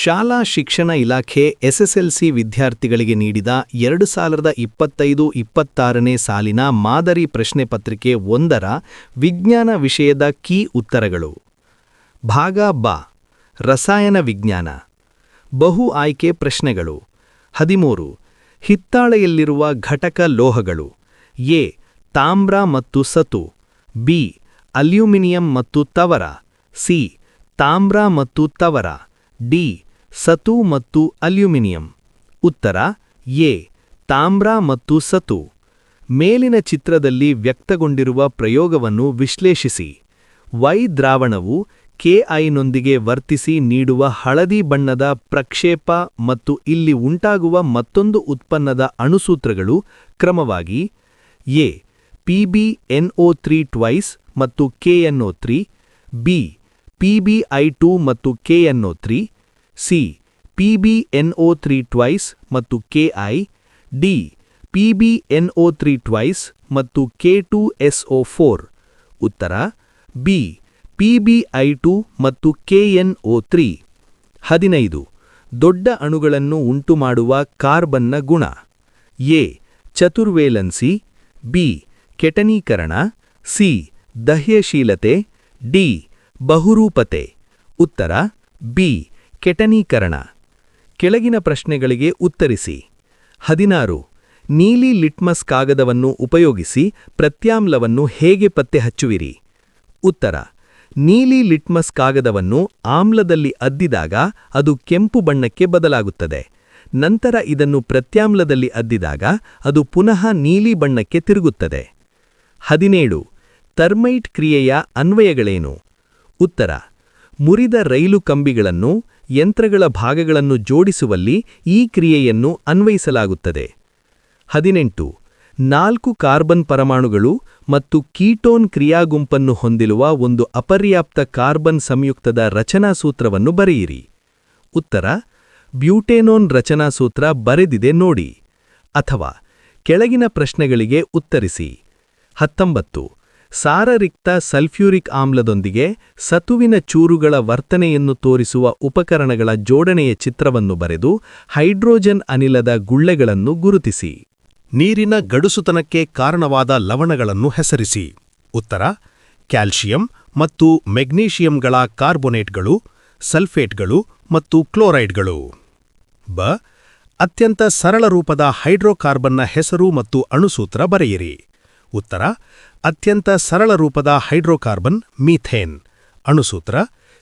ಶಾಲಾ ಶಿಕ್ಷಣ ಇಲಾಖೆ ಎಸ್ಎಸ್ಎಲ್ಸಿ ವಿದ್ಯಾರ್ಥಿಗಳಿಗೆ ನೀಡಿದ ಎರಡು ಸಾವಿರದ ಇಪ್ಪತ್ತೈದು ಇಪ್ಪತ್ತಾರನೇ ಸಾಲಿನ ಮಾದರಿ ಪ್ರಶ್ನೆ ಪತ್ರಿಕೆ ಒಂದರ ವಿಜ್ಞಾನ ವಿಷಯದ ಕೀ ಉತ್ತರಗಳು. ಭಾಗ ಬ. ರಸಾಯನ ವಿಜ್ಞಾನ. ಬಹು ಆಯ್ಕೆ ಪ್ರಶ್ನೆಗಳು. ಹದಿಮೂರು. ಹಿತ್ತಾಳೆಯಲ್ಲಿರುವ ಘಟಕ ಲೋಹಗಳು. ಎ. ತಾಮ್ರ ಮತ್ತು ಸತು. ಬಿ. ಅಲ್ಯೂಮಿನಿಯಂ ಮತ್ತು ತವರ. ಸಿ. ತಾಮ್ರ ಮತ್ತು ತವರ. ಡಿ. ಸತು ಮತ್ತು ಅಲ್ಯೂಮಿನಿಯಂ. ಉತ್ತರ, ಎ, ತಾಮ್ರ ಮತ್ತು ಸತು. ಮೇಲಿನ ಚಿತ್ರದಲ್ಲಿ ವ್ಯಕ್ತಗೊಂಡಿರುವ ಪ್ರಯೋಗವನ್ನು ವಿಶ್ಲೇಷಿಸಿ. ವೈ ದ್ರಾವಣವು ಕೆಐನೊಂದಿಗೆ ವರ್ತಿಸಿ ನೀಡುವ ಹಳದಿ ಬಣ್ಣದ ಪ್ರಕ್ಷೇಪ ಮತ್ತು ಇಲ್ಲಿ ಉಂಟಾಗುವ ಮತ್ತೊಂದು ಉತ್ಪನ್ನದ ಅಣುಸೂತ್ರಗಳು ಕ್ರಮವಾಗಿ A P B N O three twice ಮತ್ತು K N O three B P B I two ಮತ್ತು K N O three C P B N O three twice ಮತ್ತು K I D P B N O three twice ಮತ್ತು K two S O four ಉತ್ತರ B P B I two ಮತ್ತು K N O three ಹದಿನೈದು, ದೊಡ್ಡ ಅಣುಗಳನ್ನು ಉಂಟುಮಾಡುವ ಕಾರ್ಬನ್ನ ಗುಣ. ಎ, ಚತುರ್ವೇಲನ್ಸಿ. ಬಿ, ಕೆಟನೀಕರಣ. ಸಿ, ದಹ್ಯಶೀಲತೆ. ಡಿ, ಬಹುರೂಪತೆ. ಉತ್ತರ ಬಿ ಕೆಟನೀಕರಣ. ಕೆಳಗಿನ ಪ್ರಶ್ನೆಗಳಿಗೆ ಉತ್ತರಿಸಿ. ಹದಿನಾರು. ನೀಲಿ ಲಿಟ್ಮಸ್ ಕಾಗದವನ್ನು ಉಪಯೋಗಿಸಿ ಪ್ರತ್ಯಾಮ್ಲವನ್ನು ಹೇಗೆ ಪತ್ತೆ ಹಚ್ಚುವಿರಿ ಉತ್ತರ. ನೀಲಿ ಲಿಟ್ಮಸ್ ಕಾಗದವನ್ನು ಆಮ್ಲದಲ್ಲಿ ಅದ್ದಿದಾಗ ಅದು ಕೆಂಪು ಬಣ್ಣಕ್ಕೆ ಬದಲಾಗುತ್ತದೆ. ನಂತರ ಇದನ್ನು ಪ್ರತ್ಯಾಮ್ಲದಲ್ಲಿ ಅದ್ದಿದಾಗ ಅದು ಪುನಃ ನೀಲಿ ಬಣ್ಣಕ್ಕೆ ತಿರುಗುತ್ತದೆ. ಹದಿನೇಳು. ಥರ್ಮೈಟ್ ಕ್ರಿಯೆಯ ಅನ್ವಯಗಳೇನು? ಉತ್ತರ. ಮುರಿದ ರೈಲು ಕಂಬಿಗಳನ್ನು ಯಂತ್ರಗಳ ಭಾಗಗಳನ್ನು ಜೋಡಿಸುವಲ್ಲಿ ಈ ಕ್ರಿಯೆಯನ್ನು ಅನ್ವಯಿಸಲಾಗುತ್ತದೆ. ಹದಿನೆಂಟು. ನಾಲ್ಕು ಕಾರ್ಬನ್ ಪರಮಾಣುಗಳು ಮತ್ತು ಕೀಟೋನ್ ಕ್ರಿಯಾಗುಂಪನ್ನು ಹೊಂದಿರುವ ಒಂದು ಅಪರ್ಯಾಪ್ತ ಕಾರ್ಬನ್ ಸಂಯುಕ್ತದ ರಚನಾ ಸೂತ್ರವನ್ನು ಬರೆಯಿರಿ. ಉತ್ತರ. ಬ್ಯೂಟೇನೋನ್ ರಚನಾ ಸೂತ್ರ ಬರೆದಿದೆ ನೋಡಿ. ಅಥವಾ ಕೆಳಗಿನ ಪ್ರಶ್ನೆಗಳಿಗೆ ಉತ್ತರಿಸಿ. ಹತ್ತೊಂಬತ್ತು. ಸಾರರಿಕ್ತ ಸಲ್ಫ್ಯೂರಿಕ್ ಆಮ್ಲದೊಂದಿಗೆ ಸತುವಿನ ಚೂರುಗಳ ವರ್ತನೆಯನ್ನು ತೋರಿಸುವ ಉಪಕರಣಗಳ ಜೋಡಣೆಯ ಚಿತ್ರವನ್ನು ಬರೆದು ಹೈಡ್ರೋಜನ್ ಅನಿಲದ ಗುಳ್ಳೆಗಳನ್ನು ಗುರುತಿಸಿ. ನೀರಿನ ಗಡುಸುತನಕ್ಕೆ ಕಾರಣವಾದ ಲವಣಗಳನ್ನು ಹೆಸರಿಸಿ. ಉತ್ತರ ಕ್ಯಾಲ್ಷಿಯಂ ಮತ್ತು ಮೆಗ್ನೀಷಿಯಂಗಳ ಕಾರ್ಬೊನೇಟ್ಗಳು, ಸಲ್ಫೇಟ್ಗಳು ಮತ್ತು ಕ್ಲೋರೈಡ್ಗಳು. ಬ, ಅತ್ಯಂತ ಸರಳ ರೂಪದ ಹೈಡ್ರೋಕಾರ್ಬನ್ನ ಹೆಸರು ಮತ್ತು ಅಣುಸೂತ್ರ ಬರೆಯಿರಿ. ಉತ್ತರ, ಅತ್ಯಂತ ಸರಳ ರೂಪದ ಹೈಡ್ರೋಕಾರ್ಬನ್ ಮೀಥೇನ್. ಅಣುಸೂತ್ರ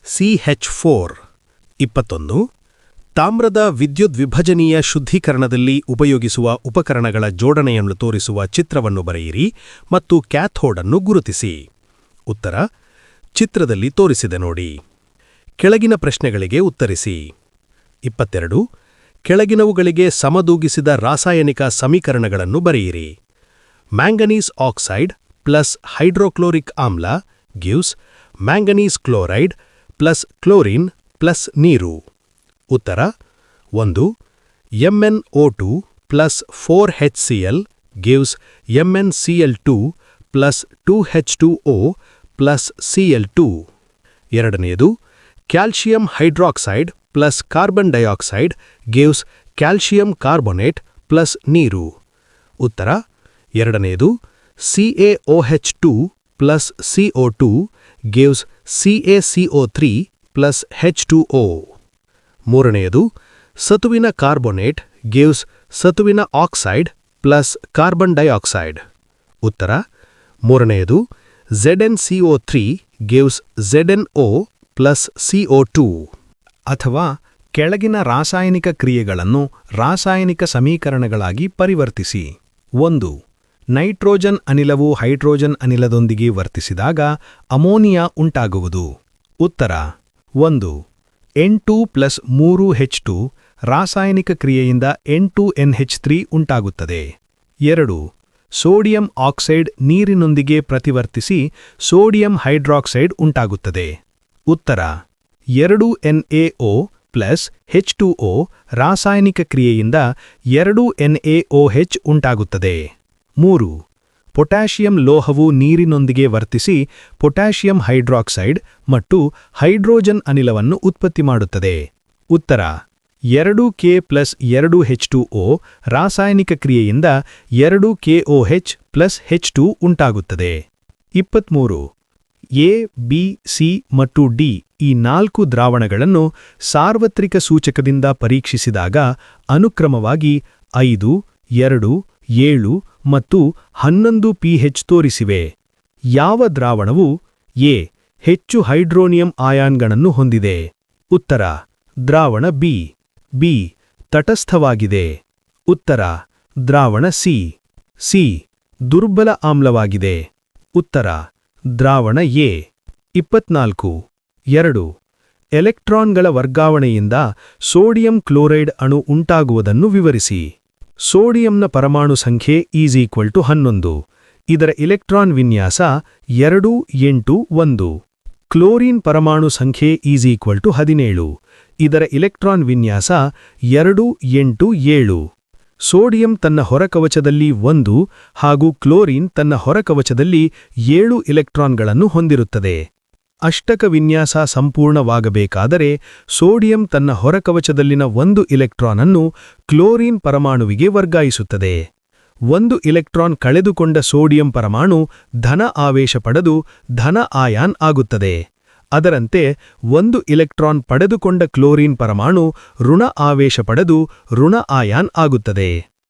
ಸಿಹೆಚ್ ಫೋರ್. ಇಪ್ಪತ್ತೊಂದು, ತಾಮ್ರದ ವಿದ್ಯುತ್ ವಿಭಜನೀಯ ಶುದ್ಧೀಕರಣದಲ್ಲಿ ಉಪಯೋಗಿಸುವ ಉಪಕರಣಗಳ ಜೋಡಣೆಯನ್ನು ತೋರಿಸುವ ಚಿತ್ರವನ್ನು ಬರೆಯಿರಿ ಮತ್ತು ಕ್ಯಾಥೋಡ್ ಅನ್ನು ಗುರುತಿಸಿ. ಉತ್ತರ, ಚಿತ್ರದಲ್ಲಿ ತೋರಿಸಿದೆ ನೋಡಿ. ಕೆಳಗಿನ ಪ್ರಶ್ನೆಗಳಿಗೆ ಉತ್ತರಿಸಿ. ಇಪ್ಪತ್ತೆರಡು, ಕೆಳಗಿನವುಗಳಿಗೆ ಸಮದೂಗಿಸಿದ ರಾಸಾಯನಿಕ ಸಮೀಕರಣಗಳನ್ನು ಬರೆಯಿರಿ. ಮ್ಯಾಂಗನೀಸ್ ಆಕ್ಸೈಡ್ ಪ್ಲಸ್ ಹೈಡ್ರೋಕ್ಲೋರಿಕ್ ಆಮ್ಲ gives manganese chloride plus chlorine plus ನೀರು ಉತ್ತರ, ಒಂದು M N O two plus four H C L gives M N C L two plus two H two O plus C L two ಎರಡನೆಯದು calcium hydroxide plus carbon dioxide gives calcium carbonate plus ನೀರು ಉತ್ತರ ಎರಡನೆಯದು C A O H two plus C O two gives C A C O three plus H two O ಮೂರನೆಯದು, ಸತುವಿನ carbonate gives ಸತುವಿನ oxide plus carbon dioxide ಉತ್ತರ, ಮೂರನೆಯದು Z N C O three gives O plus C O two ಅಥವಾ ಕೆಳಗಿನ ರಾಸಾಯನಿಕ ಕ್ರಿಯೆಗಳನ್ನು ರಾಸಾಯನಿಕ ಸಮೀಕರಣಗಳಾಗಿ ಪರಿವರ್ತಿಸಿ. ಒಂದು ನೈಟ್ರೋಜನ್ ಅನಿಲವು ಹೈಡ್ರೋಜನ್ ಅನಿಲದೊಂದಿಗೆ ವರ್ತಿಸಿದಾಗ ಅಮೋನಿಯಾ ಉಂಟಾಗುವುದು. ಉತ್ತರ. ಒಂದು. ಎಂಟು ಪ್ಲಸ್ ಮೂರು ಹೆಚ್ ಟು ರಾಸಾಯನಿಕ ಕ್ರಿಯೆಯಿಂದ ಎಂಟು ಎನ್ ಹೆಚ್ ತ್ರೀ ಉಂಟಾಗುತ್ತದೆ. ಎರಡು. ಸೋಡಿಯಂ ಆಕ್ಸೈಡ್ ನೀರಿನೊಂದಿಗೆ ಪ್ರತಿವರ್ತಿಸಿ ಸೋಡಿಯಂ ಹೈಡ್ರಾಕ್ಸೈಡ್ ಉಂಟಾಗುತ್ತದೆ. ಉತ್ತರ. ಎರಡು N A O plus H two O ರಾಸಾಯನಿಕ ಕ್ರಿಯೆಯಿಂದ ಎರಡು ಎನ್ಎಒಹೆಚ್ ಉಂಟಾಗುತ್ತದೆ. ಮೂರು, ಪೊಟ್ಯಾಷಿಯಂ ಲೋಹವು ನೀರಿನೊಂದಿಗೆ ವರ್ತಿಸಿ ಪೊಟ್ಯಾಷಿಯಂ ಹೈಡ್ರಾಕ್ಸೈಡ್ ಮತ್ತು ಹೈಡ್ರೋಜನ್ ಅನಿಲವನ್ನು ಉತ್ಪತ್ತಿ ಮಾಡುತ್ತದೆ. ಉತ್ತರ, ಎರಡು ಕೆ ಪ್ಲಸ್ ಎರಡು ಹೆಚ್ ಟು ಒ ರಾಸಾಯನಿಕ ಕ್ರಿಯೆಯಿಂದ ಎರಡು K O H plus H two ಉಂಟಾಗುತ್ತದೆ. ಇಪ್ಪತ್ಮೂರು, ಎ, ಬಿ, ಸಿ ಮತ್ತು ಡಿ ಈ ನಾಲ್ಕು ದ್ರಾವಣಗಳನ್ನು ಸಾರ್ವತ್ರಿಕ ಸೂಚಕದಿಂದ ಪರೀಕ್ಷಿಸಿದಾಗ ಅನುಕ್ರಮವಾಗಿ ಐದು, ಎರಡು, ಏಳು ಮತ್ತು ಹನ್ನೊಂದು ಪಿಹೆಚ್ ತೋರಿಸಿವೆ. ಯಾವ ದ್ರಾವಣವು ಎ ಹೆಚ್ಚು ಹೈಡ್ರೋನಿಯಂ ಆಯಾನ್ಗಳನ್ನು ಹೊಂದಿದೆ? ಉತ್ತರ, ದ್ರಾವಣ ಬಿ. ಬಿ ತಟಸ್ಥವಾಗಿದೆ. ಉತ್ತರ, ದ್ರಾವಣ ಸಿ. ಸಿ ದುರ್ಬಲ ಆಮ್ಲವಾಗಿದೆ. ಉತ್ತರ, ದ್ರಾವಣ ಎ. ಇಪ್ಪತ್ನಾಲ್ಕು. ಎರಡು ಎಲೆಕ್ಟ್ರಾನ್ಗಳ ವರ್ಗಾವಣೆಯಿಂದ ಸೋಡಿಯಂ ಕ್ಲೋರೈಡ್ ಅಣು ಉಂಟಾಗುವುದನ್ನು ವಿವರಿಸಿ. ಸೋಡಿಯಂನ ಪರಮಾಣು ಸಂಖ್ಯೆ ಈಸ್ ಈಕ್ವಲ್ ಟು ಹನ್ನೊಂದು. ಇದರ ಇಲೆಕ್ಟ್ರಾನ್ ವಿನ್ಯಾಸ ಎರಡು, ಎಂಟು, ಒಂದು. ಕ್ಲೋರಿನ್ ಪರಮಾಣು ಸಂಖ್ಯೆ ಈಸ್ ಈಕ್ವಲ್ ಟು ಹದಿನೇಳು. ಇದರ ಇಲೆಕ್ಟ್ರಾನ್ ವಿನ್ಯಾಸ ಎರಡು, ಎಂಟು, ಏಳು. ಸೋಡಿಯಂ ತನ್ನ ಹೊರಕವಚದಲ್ಲಿ ಒಂದು ಹಾಗೂ ಕ್ಲೋರಿನ್ ತನ್ನ ಹೊರಕವಚದಲ್ಲಿ ಏಳು ಇಲೆಕ್ಟ್ರಾನ್ಗಳನ್ನು ಹೊಂದಿರುತ್ತದೆ. ಅಷ್ಟಕ ವಿನ್ಯಾಸ ಸಂಪೂರ್ಣವಾಗಬೇಕಾದರೆ ಸೋಡಿಯಂ ತನ್ನ ಹೊರಕವಚದಲ್ಲಿನ ಒಂದು ಇಲೆಕ್ಟ್ರಾನ್ ಅನ್ನು ಕ್ಲೋರಿನ್ ಪರಮಾಣುವಿಗೆ ವರ್ಗಾಯಿಸುತ್ತದೆ. ಒಂದು ಇಲೆಕ್ಟ್ರಾನ್ ಕಳೆದುಕೊಂಡ ಸೋಡಿಯಂ ಪರಮಾಣು ಧನ ಆವೇಶ ಪಡೆದು ಧನ ಆಯಾನ್ ಆಗುತ್ತದೆ. ಅದರಂತೆ ಒಂದು ಇಲೆಕ್ಟ್ರಾನ್ ಪಡೆದುಕೊಂಡ ಕ್ಲೋರಿನ್ ಪರಮಾಣು ಋಣ ಆವೇಶ ಪಡೆದು ಋಣ ಆಯಾನ್ ಆಗುತ್ತದೆ.